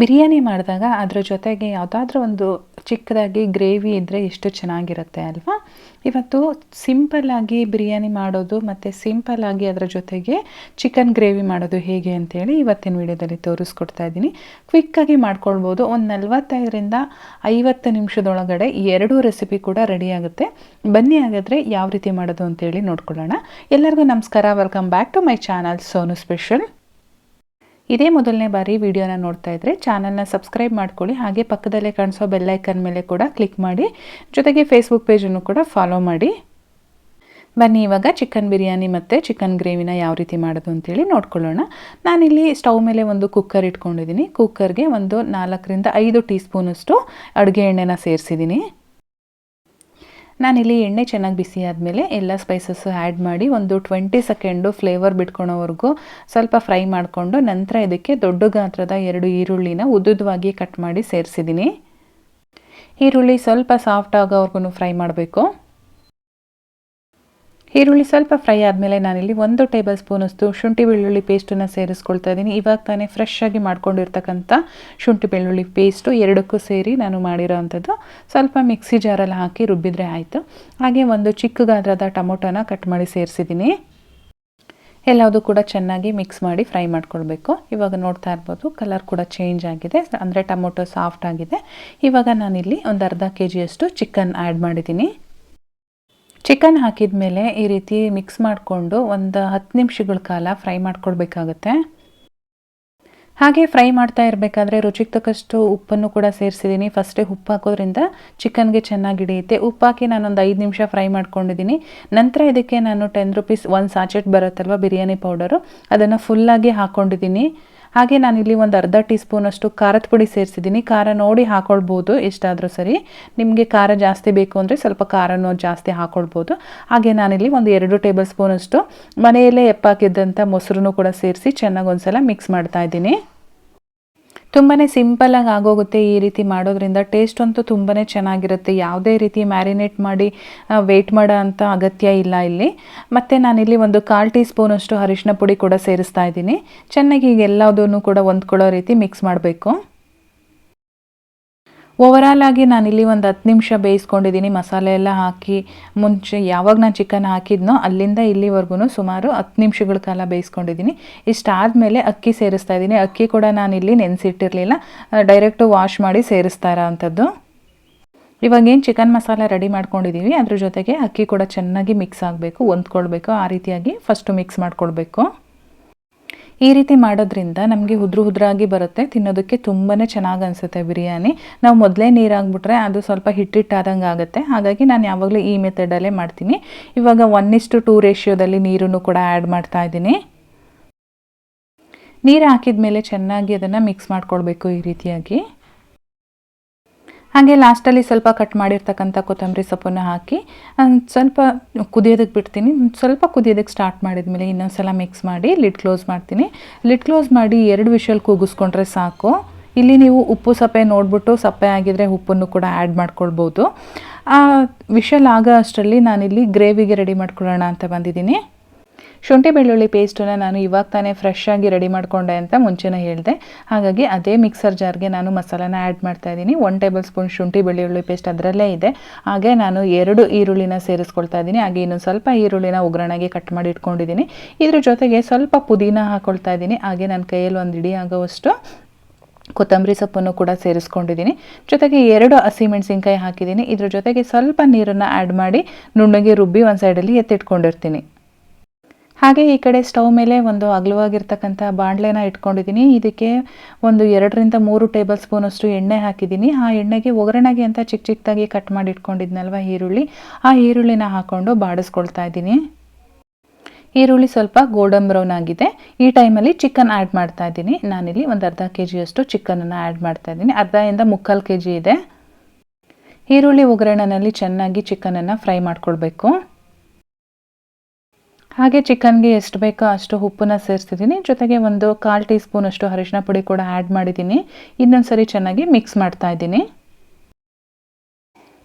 ಬಿರಿಯಾನಿ ಮಾಡಿದಾಗ ಅದರ ಜೊತೆಗೆ ಯಾವುದಾದ್ರೂ ಒಂದು ಚಿಕ್ಕದಾಗಿ ಗ್ರೇವಿ ಇದ್ದರೆ ಎಷ್ಟು ಚೆನ್ನಾಗಿರುತ್ತೆ ಅಲ್ವಾ? ಇವತ್ತು ಸಿಂಪಲ್ಲಾಗಿ ಬಿರಿಯಾನಿ ಮಾಡೋದು ಮತ್ತು ಸಿಂಪಲ್ಲಾಗಿ ಅದರ ಜೊತೆಗೆ ಚಿಕನ್ ಗ್ರೇವಿ ಮಾಡೋದು ಹೇಗೆ ಅಂತೇಳಿ ಇವತ್ತಿನ ವಿಡಿಯೋದಲ್ಲಿ ತೋರಿಸ್ಕೊಡ್ತಾ ಇದ್ದೀನಿ. ಕ್ವಿಕ್ಕಾಗಿ ಮಾಡ್ಕೊಳ್ಬೋದು. ಒಂದು ನಲ್ವತ್ತೈದರಿಂದ ಐವತ್ತು ನಿಮಿಷದೊಳಗಡೆ ಎರಡೂ ರೆಸಿಪಿ ಕೂಡ ರೆಡಿ ಆಗುತ್ತೆ. ಬನ್ನಿ ಹಾಗಾದರೆ ಯಾವ ರೀತಿ ಮಾಡೋದು ಅಂತೇಳಿ ನೋಡ್ಕೊಳ್ಳೋಣ. ಎಲ್ಲರಿಗೂ ನಮಸ್ಕಾರ. Welcome back to my channel Sonu special ಇದೇ ಮೊದಲನೇ ಬಾರಿ ವಿಡಿಯೋನ ನೋಡ್ತಾ ಇದ್ದರೆ ಚಾನಲ್ನ ಸಬ್ಸ್ಕ್ರೈಬ್ ಮಾಡ್ಕೊಳ್ಳಿ, ಹಾಗೆ ಪಕ್ಕದಲ್ಲೇ ಕಾಣಿಸೋ ಬೆಲ್ಲೈಕನ್ ಮೇಲೆ ಕೂಡ ಕ್ಲಿಕ್ ಮಾಡಿ, ಜೊತೆಗೆ ಫೇಸ್ಬುಕ್ ಪೇಜನ್ನು ಕೂಡ ಫಾಲೋ ಮಾಡಿ. ಬನ್ನಿ, ಇವಾಗ ಚಿಕನ್ ಬಿರಿಯಾನಿ ಮತ್ತು ಚಿಕನ್ ಗ್ರೇವಿನ ಯಾವ ರೀತಿ ಮಾಡೋದು ಅಂತೇಳಿ ನೋಡ್ಕೊಳ್ಳೋಣ. ನಾನಿಲ್ಲಿ ಸ್ಟವ್ ಮೇಲೆ ಒಂದು ಕುಕ್ಕರ್ ಇಟ್ಕೊಂಡಿದ್ದೀನಿ. ಕುಕ್ಕರ್ಗೆ ಒಂದು ನಾಲ್ಕರಿಂದ ಐದು ಟೀ ಸ್ಪೂನಷ್ಟು ಅಡುಗೆ ಎಣ್ಣೆನ ಸೇರಿಸಿದ್ದೀನಿ. ನಾನಿಲ್ಲಿ ಎಣ್ಣೆ ಚೆನ್ನಾಗಿ ಬಿಸಿ ಆದಮೇಲೆ ಎಲ್ಲ ಸ್ಪೈಸಸ್ಸು ಆ್ಯಡ್ ಮಾಡಿ ಒಂದು ಟ್ವೆಂಟಿ ಸೆಕೆಂಡು ಫ್ಲೇವರ್ ಬಿಟ್ಕೊಳೋವರೆಗೂ ಸ್ವಲ್ಪ ಫ್ರೈ ಮಾಡಿಕೊಂಡು ನಂತರ ಇದಕ್ಕೆ ದೊಡ್ಡ ಗಾತ್ರದ ಎರಡು ಈರುಳ್ಳಿನ ಉದ್ದುದ್ದವಾಗಿ ಕಟ್ ಮಾಡಿ ಸೇರಿಸಿದ್ದೀನಿ ಈರುಳ್ಳಿ ಸ್ವಲ್ಪ ಸಾಫ್ಟ್ ಆಗೋವರೆಗೂ ಫ್ರೈ ಮಾಡಬೇಕು. ಈರುಳ್ಳಿ ಸ್ವಲ್ಪ ಫ್ರೈ ಆದಮೇಲೆ ನಾನಿಲ್ಲಿ ಒಂದು ಟೇಬಲ್ ಸ್ಪೂನಷ್ಟು ಶುಂಠಿ ಬೆಳ್ಳುಳ್ಳಿ ಪೇಸ್ಟನ್ನು ಸೇರಿಸ್ಕೊಳ್ತಾ ಇದ್ದೀನಿ. ಇವಾಗ ತಾನೇ ಫ್ರೆಶ್ ಆಗಿ ಮಾಡ್ಕೊಂಡಿರ್ತಕ್ಕಂಥ ಶುಂಠಿ ಬೆಳ್ಳುಳ್ಳಿ ಪೇಸ್ಟು ಎರಡಕ್ಕೂ ಸೇರಿ ನಾನು ಮಾಡಿರೋ ಅಂಥದ್ದು ಸ್ವಲ್ಪ ಮಿಕ್ಸಿ ಜಾರಲ್ಲಿ ಹಾಕಿ ರುಬ್ಬಿದ್ರೆ ಆಯಿತು. ಹಾಗೆ ಒಂದು ಚಿಕ್ಕ ಗಾತ್ರದ ಟೊಮೊಟೊನ ಕಟ್ ಮಾಡಿ ಸೇರಿಸಿದ್ದೀನಿ. ಎಲ್ಲವುದು ಕೂಡ ಚೆನ್ನಾಗಿ ಮಿಕ್ಸ್ ಮಾಡಿ ಫ್ರೈ ಮಾಡ್ಕೊಳ್ಬೇಕು. ಇವಾಗ ನೋಡ್ತಾ ಇರ್ಬೋದು ಕಲರ್ ಕೂಡ ಚೇಂಜ್ ಆಗಿದೆ. ಅಂದರೆ ಟೊಮೊಟೊ ಸಾಫ್ಟ್ ಆಗಿದೆ. ಇವಾಗ ನಾನಿಲ್ಲಿ ಒಂದು ಅರ್ಧ ಕೆ ಜಿಯಷ್ಟು ಚಿಕನ್ ಆ್ಯಡ್ ಮಾಡಿದ್ದೀನಿ. ಚಿಕನ್ ಹಾಕಿದ ಮೇಲೆ ಈ ರೀತಿ ಮಿಕ್ಸ್ ಮಾಡಿಕೊಂಡು ಒಂದು ಹತ್ತು ನಿಮಿಷಗಳ ಕಾಲ ಫ್ರೈ ಮಾಡ್ಕೊಳ್ಬೇಕಾಗತ್ತೆ ಹಾಗೆ ಫ್ರೈ ಮಾಡ್ತಾ ಇರಬೇಕಾದ್ರೆ ರುಚಿಗೆ ತಕ್ಕಷ್ಟು ಉಪ್ಪನ್ನು ಕೂಡ ಸೇರಿಸಿದ್ದೀನಿ. ಫಸ್ಟೇ ಉಪ್ಪು ಹಾಕೋದ್ರಿಂದ ಚಿಕನ್ಗೆ ಚೆನ್ನಾಗಿ ಹಿಡಿಯುತ್ತೆ. ಉಪ್ಪು ಹಾಕಿ ನಾನೊಂದು ಐದು ನಿಮಿಷ ಫ್ರೈ ಮಾಡ್ಕೊಂಡಿದ್ದೀನಿ. ನಂತರ ಇದಕ್ಕೆ ನಾನು ಟೆನ್ ರುಪೀಸ್ ಒಂದು ಸಾಚೆಟ್ ಬರುತ್ತಲ್ವ, ಬಿರಿಯಾನಿ ಪೌಡರು ಅದನ್ನು ಫುಲ್ಲಾಗಿ ಹಾಕ್ಕೊಂಡಿದ್ದೀನಿ ಹಾಗೆ ನಾನಿಲ್ಲಿ ಒಂದು ಅರ್ಧ ಟೀ ಸ್ಪೂನಷ್ಟು ಖಾರದ ಪುಡಿ ಸೇರಿಸಿದ್ದೀನಿ. ಖಾರ ನೋಡಿ ಹಾಕೊಳ್ಬೋದು, ಎಷ್ಟಾದರೂ ಸರಿ. ನಿಮಗೆ ಖಾರ ಜಾಸ್ತಿ ಬೇಕು ಅಂದರೆ ಸ್ವಲ್ಪ ಖಾರನೂ ಜಾಸ್ತಿ ಹಾಕೊಳ್ಬೋದು. ಹಾಗೆ ನಾನಿಲ್ಲಿ ಒಂದು ಎರಡು ಟೇಬಲ್ ಸ್ಪೂನಷ್ಟು ಮನೆಯಲ್ಲೇ ಎಪ್ಪಾಕಿದ್ದಂಥ ಮೊಸರು ಕೂಡ ಸೇರಿಸಿ ಚೆನ್ನಾಗಿ ಒಂದ್ಸಲ ಮಿಕ್ಸ್ ಮಾಡ್ತಾ ಇದ್ದೀನಿ. ತುಂಬಾ ಆಗಿ ಆಗೋಗುತ್ತೆ ಈ ರೀತಿ ಮಾಡೋದ್ರಿಂದ. ಟೇಸ್ಟ್ ಅಂತೂ ತುಂಬಾ ಚೆನ್ನಾಗಿರುತ್ತೆ. ಯಾವುದೇ ರೀತಿ ಮ್ಯಾರಿನೇಟ್ ಮಾಡಿ ವೇಟ್ ಮಾಡೋ ಅಂತ ಅಗತ್ಯ ಇಲ್ಲ ಇಲ್ಲಿ. ಮತ್ತು ನಾನಿಲ್ಲಿ ಒಂದು ಕಾಲು ಟೀ ಸ್ಪೂನಷ್ಟು ಅರಿಶಿನ ಪುಡಿ ಕೂಡ ಸೇರಿಸ್ತಾ ಇದ್ದೀನಿ. ಚೆನ್ನಾಗಿ ಈಗ ಎಲ್ಲದನ್ನು ಕೂಡ ಹೊಂದ್ಕೊಳ್ಳೋ ರೀತಿ ಮಿಕ್ಸ್ ಮಾಡಬೇಕು. ಓವರಾಲ್ ಆಗಿ ಇಲ್ಲಿ ಒಂದು ಹತ್ತು ನಿಮಿಷ ಬೇಯಿಸ್ಕೊಂಡಿದ್ದೀನಿ ಮಸಾಲೆ ಎಲ್ಲ ಹಾಕಿ, ಮುಂಚೆ ಯಾವಾಗ ನಾನು ಚಿಕನ್ ಹಾಕಿದ್ನೋ ಅಲ್ಲಿಂದ ಇಲ್ಲಿವರೆಗೂ ಸುಮಾರು ಹತ್ತು ನಿಮಿಷಗಳ ಕಾಲ ಬೇಯಿಸ್ಕೊಂಡಿದ್ದೀನಿ ಇಷ್ಟಾದಮೇಲೆ ಅಕ್ಕಿ ಸೇರಿಸ್ತಾ ಇದ್ದೀನಿ ಅಕ್ಕಿ ಕೂಡ ನಾನು ಇಲ್ಲಿ ನೆನೆಸಿಟ್ಟಿರಲಿಲ್ಲ. ಡೈರೆಕ್ಟು ವಾಶ್ ಮಾಡಿ ಸೇರಿಸ್ತಾ ಇರೋ ಅಂಥದ್ದು. ಇವಾಗೇನು ಚಿಕನ್ ಮಸಾಲ ರೆಡಿ ಮಾಡ್ಕೊಂಡಿದ್ದೀವಿ ಅದ್ರ ಜೊತೆಗೆ ಅಕ್ಕಿ ಕೂಡ ಚೆನ್ನಾಗಿ ಮಿಕ್ಸ್ ಆಗಬೇಕು, ಹೊಂದ್ಕೊಳ್ಬೇಕು. ಆ ರೀತಿಯಾಗಿ ಫಸ್ಟು ಮಿಕ್ಸ್ ಮಾಡ್ಕೊಳ್ಬೇಕು. ಈ ರೀತಿ ಮಾಡೋದ್ರಿಂದ ನಮಗೆ ಉದ್ರು ಉದ್ರಾಗಿ ಬರುತ್ತೆ, ತಿನ್ನೋದಕ್ಕೆ ತುಂಬಾ ಚೆನ್ನಾಗಿ ಅನಿಸುತ್ತೆ ಬಿರಿಯಾನಿ. ನಾವು ಮೊದಲೇ ನೀರಾಗ್ಬಿಟ್ರೆ ಅದು ಸ್ವಲ್ಪ ಹಿಟ್ಟಿಟ್ಟಾದಂಗೆ ಆಗುತ್ತೆ. ಹಾಗಾಗಿ ನಾನು ಯಾವಾಗಲೂ ಈ ಮೆಥಡಲ್ಲೇ ಮಾಡ್ತೀನಿ. ಇವಾಗ ಒನ್ ಇಸ್ಟು ಟೂ ರೇಷಿಯೋದಲ್ಲಿ ನೀರನ್ನು ಕೂಡ ಆ್ಯಡ್ ಮಾಡ್ತಾ ಇದ್ದೀನಿ. ನೀರು ಹಾಕಿದ ಮೇಲೆ ಚೆನ್ನಾಗಿ ಅದನ್ನು ಮಿಕ್ಸ್ ಮಾಡ್ಕೊಳ್ಬೇಕು ಈ ರೀತಿಯಾಗಿ. ಹಾಗೆ ಲಾಸ್ಟಲ್ಲಿ ಸ್ವಲ್ಪ ಕಟ್ ಮಾಡಿರ್ತಕ್ಕಂಥ ಕೊತ್ತಂಬರಿ ಸೊಪ್ಪನ್ನು ಹಾಕಿ ಸ್ವಲ್ಪ ಕುದಿಯೋದಕ್ಕೆ ಬಿಡ್ತೀನಿ. ಸ್ವಲ್ಪ ಕುದಿಯೋದಕ್ಕೆ ಸ್ಟಾರ್ಟ್ ಮಾಡಿದ್ಮೇಲೆ ಇನ್ನೊಂದು ಸಲ ಮಿಕ್ಸ್ ಮಾಡಿ ಲಿಡ್ ಕ್ಲೋಸ್ ಮಾಡ್ತೀನಿ. ಲಿಡ್ ಕ್ಲೋಸ್ ಮಾಡಿ ಎರಡು ವಿಷಲ್ ಕೂಗಿಸ್ಕೊಂಡ್ರೆ ಸಾಕು. ಇಲ್ಲಿ ನೀವು ಉಪ್ಪು ಸಪ್ಪೆ ನೋಡಿಬಿಟ್ಟು ಸಪ್ಪೆ ಆಗಿದ್ರೆ ಉಪ್ಪನ್ನು ಕೂಡ ಆ್ಯಡ್ ಮಾಡ್ಕೊಳ್ಬೋದು. ವಿಷಲ್ ಆಗೋ ಅಷ್ಟರಲ್ಲಿ ನಾನಿಲ್ಲಿ ಗ್ರೇವಿಗೆ ರೆಡಿ ಮಾಡ್ಕೊಳ್ಳೋಣ ಅಂತ ಬಂದಿದ್ದೀನಿ. ಶುಂಠಿ ಬೆಳ್ಳುಳ್ಳಿ ಪೇಸ್ಟನ್ನು ನಾನು ಇವಾಗ ತಾನೇ ಫ್ರೆಶ್ ಆಗಿ ರೆಡಿ ಮಾಡಿಕೊಂಡೆ ಅಂತ ಮುಂಚೆನೇ ಹೇಳಿದೆ. ಹಾಗಾಗಿ ಅದೇ ಮಿಕ್ಸರ್ ಜಾರ್ಗೆ ನಾನು ಮಸಾಲಾನ ಆ್ಯಡ್ ಮಾಡ್ತಾ ಇದ್ದೀನಿ. ಒನ್ ಟೇಬಲ್ ಸ್ಪೂನ್ ಶುಂಠಿ ಬೆಳ್ಳುಳ್ಳಿ ಪೇಸ್ಟ್ ಅದರಲ್ಲೇ ಇದೆ. ಹಾಗೆ ನಾನು ಎರಡು ಈರುಳ್ಳಿನ ಸೇರಿಸ್ಕೊಳ್ತಾ ಇದ್ದೀನಿ. ಹಾಗೆ ಇನ್ನೊಂದು ಸ್ವಲ್ಪ ಈರುಳ್ಳಿನ ಒಗ್ಗರಣೆಗೆ ಕಟ್ ಮಾಡಿ ಇಟ್ಕೊಂಡಿದ್ದೀನಿ. ಇದ್ರ ಜೊತೆಗೆ ಸ್ವಲ್ಪ ಪುದೀನ ಹಾಕ್ಕೊಳ್ತಾ ಇದ್ದೀನಿ. ಹಾಗೆ ನನ್ನ ಕೈಯಲ್ಲಿ ಒಂದು ಇಡೀ ಆಗೋವಷ್ಟು ಕೊತ್ತಂಬರಿ ಸೊಪ್ಪನ್ನು ಕೂಡ ಸೇರಿಸ್ಕೊಂಡಿದ್ದೀನಿ. ಜೊತೆಗೆ ಎರಡು ಹಸಿಮೆಣಸಿನ್ಕಾಯಿ ಹಾಕಿದ್ದೀನಿ. ಇದ್ರ ಜೊತೆಗೆ ಸ್ವಲ್ಪ ನೀರನ್ನು ಆ್ಯಡ್ ಮಾಡಿ ನುಣ್ಣಗೆ ರುಬ್ಬಿ ಒಂದು ಸೈಡಲ್ಲಿ ಎತ್ತಿಟ್ಕೊಂಡಿರ್ತೀನಿ. ಹಾಗೆ ಈ ಕಡೆ ಸ್ಟವ್ ಮೇಲೆ ಒಂದು ಅಗಲವಾಗಿರ್ತಕ್ಕಂಥ ಬಾಣಲೆನ ಇಟ್ಕೊಂಡಿದ್ದೀನಿ. ಇದಕ್ಕೆ ಒಂದು ಎರಡರಿಂದ ಮೂರು ಟೇಬಲ್ ಸ್ಪೂನಷ್ಟು ಎಣ್ಣೆ ಹಾಕಿದ್ದೀನಿ. ಆ ಎಣ್ಣೆಗೆ ಒಗ್ಗರಣೆಗೆ ಅಂತ ಚಿಕ್ಕ ಚಿಕ್ಕದಾಗಿ ಕಟ್ ಮಾಡಿ ಇಟ್ಕೊಂಡಿದ್ನಲ್ವ ಈರುಳ್ಳಿ. ಆ ಈರುಳ್ಳಿನ ಹಾಕ್ಕೊಂಡು ಬಾಡಿಸ್ಕೊಳ್ತಾ ಇದ್ದೀನಿ. ಈರುಳ್ಳಿ ಸ್ವಲ್ಪ ಗೋಲ್ಡನ್ ಬ್ರೌನ್ ಆಗಿದೆ. ಈ ಟೈಮಲ್ಲಿ ಚಿಕನ್ ಆ್ಯಡ್ ಮಾಡ್ತಾ ಇದ್ದೀನಿ. ನಾನಿಲ್ಲಿ ಒಂದು ಅರ್ಧ ಕೆ ಜಿಯಷ್ಟು ಚಿಕನನ್ನು ಆ್ಯಡ್ ಮಾಡ್ತಾ ಇದ್ದೀನಿ. ಅರ್ಧದಿಂದ ಮುಕ್ಕಾಲು ಕೆ ಜಿ ಇದೆ. ಈರುಳ್ಳಿ ಒಗ್ಗರಣೆಯಲ್ಲಿ ಚೆನ್ನಾಗಿ ಚಿಕನನ್ನು ಫ್ರೈ ಮಾಡ್ಕೊಳ್ಬೇಕು. ಹಾಗೆ ಚಿಕನ್ಗೆ ಎಷ್ಟು ಬೇಕೋ ಅಷ್ಟು ಉಪ್ಪನ್ನು ಸೇರಿಸಿದ್ದೀನಿ. ಜೊತೆಗೆ ಒಂದು ಕಾಲು ಟೀ ಸ್ಪೂನಷ್ಟು ಅರಿಶಿನ ಪುಡಿ ಕೂಡ ಆ್ಯಡ್ ಮಾಡಿದ್ದೀನಿ. ಇನ್ನೊಂದು ಸರಿ ಚೆನ್ನಾಗಿ ಮಿಕ್ಸ್ ಮಾಡ್ತಾ ಇದ್ದೀನಿ.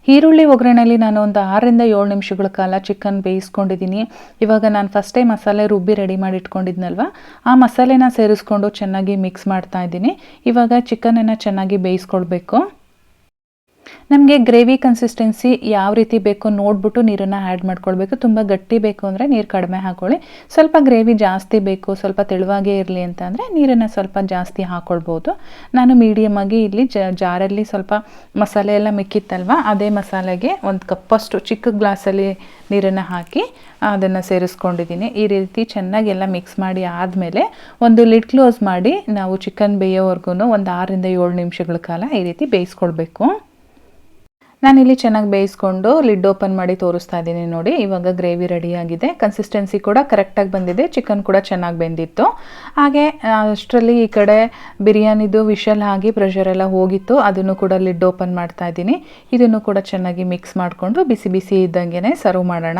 ಈರುಳ್ಳಿ ಒಗ್ಗರಣೆಯಲ್ಲಿ ನಾನು ಒಂದು ಆರರಿಂದ ಏಳು ನಿಮಿಷಗಳ ಕಾಲ ಚಿಕನ್ ಬೇಯಿಸ್ಕೊಂಡಿದ್ದೀನಿ. ಇವಾಗ ನಾನು ಫಸ್ಟೇ ಮಸಾಲೆ ರುಬ್ಬಿ ರೆಡಿ ಮಾಡಿ ಇಟ್ಕೊಂಡಿದ್ನಲ್ವ? ಆ ಮಸಾಲೆನ ಸೇರಿಸ್ಕೊಂಡು ಚೆನ್ನಾಗಿ ಮಿಕ್ಸ್ ಮಾಡ್ತಾ ಇದ್ದೀನಿ. ಇವಾಗ ಚಿಕನನ್ನು ಚೆನ್ನಾಗಿ ಬೇಯಿಸ್ಕೊಳ್ಬೇಕು. ನಮಗೆ ಗ್ರೇವಿ ಕನ್ಸಿಸ್ಟೆನ್ಸಿ ಯಾವ ರೀತಿ ಬೇಕೋ ನೋಡಿಬಿಟ್ಟು ನೀರನ್ನು ಆ್ಯಡ್ ಮಾಡ್ಕೊಳ್ಬೇಕು. ತುಂಬ ಗಟ್ಟಿ ಬೇಕು ಅಂದರೆ ನೀರು ಕಡಿಮೆ ಹಾಕ್ಕೊಳ್ಳಿ ಸ್ವಲ್ಪ ಗ್ರೇವಿ ಜಾಸ್ತಿ ಬೇಕು, ಸ್ವಲ್ಪ ತೆಳುವಾಗೇ ಇರಲಿ ಅಂತ ಅಂದರೆ ನೀರನ್ನು ಸ್ವಲ್ಪ ಜಾಸ್ತಿ ಹಾಕ್ಕೊಳ್ಬೋದು ನಾನು ಮೀಡಿಯಮ್ ಆಗಿ ಇಲ್ಲಿ ಜಾರಲ್ಲಿ ಸ್ವಲ್ಪ ಮಸಾಲೆ ಎಲ್ಲ ಮಿಕ್ಕಿತ್ತಲ್ವ, ಅದೇ ಮಸಾಲೆಗೆ ಒಂದು ಕಪ್ಪಷ್ಟು ಚಿಕ್ಕ ಗ್ಲಾಸಲ್ಲಿ ನೀರನ್ನು ಹಾಕಿ ಅದನ್ನು ಸೇರಿಸ್ಕೊಂಡಿದ್ದೀನಿ. ಈ ರೀತಿ ಚೆನ್ನಾಗಿ ಎಲ್ಲ ಮಿಕ್ಸ್ ಮಾಡಿ ಆದಮೇಲೆ ಒಂದು ಲಿಡ್ ಕ್ಲೋಸ್ ಮಾಡಿ ನಾವು ಚಿಕನ್ ಬೇಯೋವರೆಗೂ ಒಂದು ಆರರಿಂದ ಏಳು ನಿಮಿಷಗಳ ಕಾಲ ಈ ರೀತಿ ಬೇಯಿಸ್ಕೊಳ್ಬೇಕು. ನಾನಿಲ್ಲಿ ಚೆನ್ನಾಗಿ ಬೇಯಿಸ್ಕೊಂಡು ಲಿಡ್ ಓಪನ್ ಮಾಡಿ ತೋರಿಸ್ತಾ ಇದ್ದೀನಿ ನೋಡಿ. ಇವಾಗ ಗ್ರೇವಿ ರೆಡಿಯಾಗಿದೆ ಕನ್ಸಿಸ್ಟೆನ್ಸಿ ಕೂಡ ಕರೆಕ್ಟಾಗಿ ಬಂದಿದೆ. ಚಿಕನ್ ಕೂಡ ಚೆನ್ನಾಗಿ ಬೆಂದಿತ್ತು. ಹಾಗೆ ಅಷ್ಟರಲ್ಲಿ ಈ ಕಡೆ ಬಿರಿಯಾನಿದು ವಿಷಲ್ ಆಗಿ ಪ್ರೆಷರೆಲ್ಲ ಹೋಗಿತ್ತು. ಅದನ್ನು ಕೂಡ ಲಿಡ್ ಓಪನ್ ಮಾಡ್ತಾ ಇದ್ದೀನಿ. ಇದನ್ನು ಕೂಡ ಚೆನ್ನಾಗಿ ಮಿಕ್ಸ್ ಮಾಡಿಕೊಂಡು ಬಿಸಿ ಬಿಸಿ ಇದ್ದಂಗೆ ಸರ್ವ್ ಮಾಡೋಣ.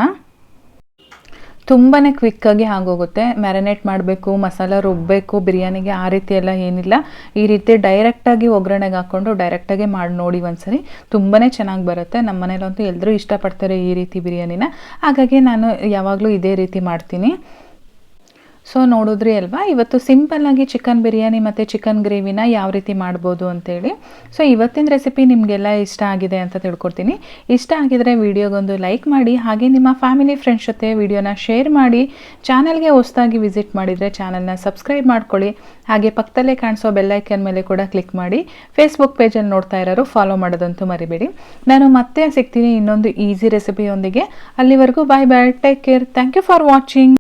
ತುಂಬಾ ಕ್ವಿಕ್ಕಾಗಿ ಆಗೋಗುತ್ತೆ. ಮ್ಯಾರಿನೇಟ್ ಮಾಡಬೇಕು, ಮಸಾಲ ರುಬ್ಬಬೇಕು ಬಿರಿಯಾನಿಗೆ ಆ ರೀತಿ ಎಲ್ಲ ಏನಿಲ್ಲ. ಈ ರೀತಿ ಡೈರೆಕ್ಟಾಗಿ ಒಗ್ಗರಣೆಗೆ ಹಾಕ್ಕೊಂಡು ಡೈರೆಕ್ಟಾಗಿ ಮಾಡಿ ನೋಡಿ ಒಂದ್ಸರಿ. ತುಂಬಾ ಚೆನ್ನಾಗಿ ಬರುತ್ತೆ. ನಮ್ಮ ಮನೇಲಂತೂ ಎಲ್ಲರೂ ಇಷ್ಟಪಡ್ತಾರೆ ಈ ರೀತಿ ಬಿರಿಯಾನಿನ. ಹಾಗಾಗಿ ನಾನು ಯಾವಾಗಲೂ ಇದೇ ರೀತಿ ಮಾಡ್ತೀನಿ. ಸೊ ನೋಡಿದ್ರಿ ಅಲ್ವಾ? ಇವತ್ತು ಸಿಂಪಲ್ಲಾಗಿ ಚಿಕನ್ ಬಿರಿಯಾನಿ ಮತ್ತು ಚಿಕನ್ ಗ್ರೇವಿನ ಯಾವ ರೀತಿ ಮಾಡ್ಬೋದು ಅಂತೇಳಿ. ಸೊ ಇವತ್ತಿನ ರೆಸಿಪಿ ನಿಮಗೆಲ್ಲ ಇಷ್ಟ ಆಗಿದೆ ಅಂತ ತಿಳ್ಕೊಡ್ತೀನಿ. ಇಷ್ಟ ಆಗಿದರೆ ವಿಡಿಯೋಗೊಂದು ಲೈಕ್ ಮಾಡಿ, ಹಾಗೆ ನಿಮ್ಮ ಫ್ಯಾಮಿಲಿ ಫ್ರೆಂಡ್ಸ್ ಜೊತೆ ವಿಡಿಯೋನ ಶೇರ್ ಮಾಡಿ ಚಾನಲ್ಗೆ ಹೊಸದಾಗಿ ವಿಸಿಟ್ ಮಾಡಿದರೆ ಚಾನಲ್ನ ಸಬ್ಸ್ಕ್ರೈಬ್ ಮಾಡ್ಕೊಳ್ಳಿ. ಹಾಗೆ ಪಕ್ಕದಲ್ಲೇ ಕಾಣಿಸೋ ಬೆಲ್ಲೈಕನ್ ಮೇಲೆ ಕೂಡ ಕ್ಲಿಕ್ ಮಾಡಿ. ಫೇಸ್ಬುಕ್ ಪೇಜಲ್ಲಿ ನೋಡ್ತಾ ಇರೋರು ಫಾಲೋ ಮಾಡೋದಂತೂ ಮರಿಬೇಡಿ. ನಾನು ಮತ್ತೆ ಸಿಗ್ತೀನಿ ಇನ್ನೊಂದು ಈಸಿ ರೆಸಿಪಿಯೊಂದಿಗೆ ಅಲ್ಲಿವರೆಗೂ bye bye take care thank you for watching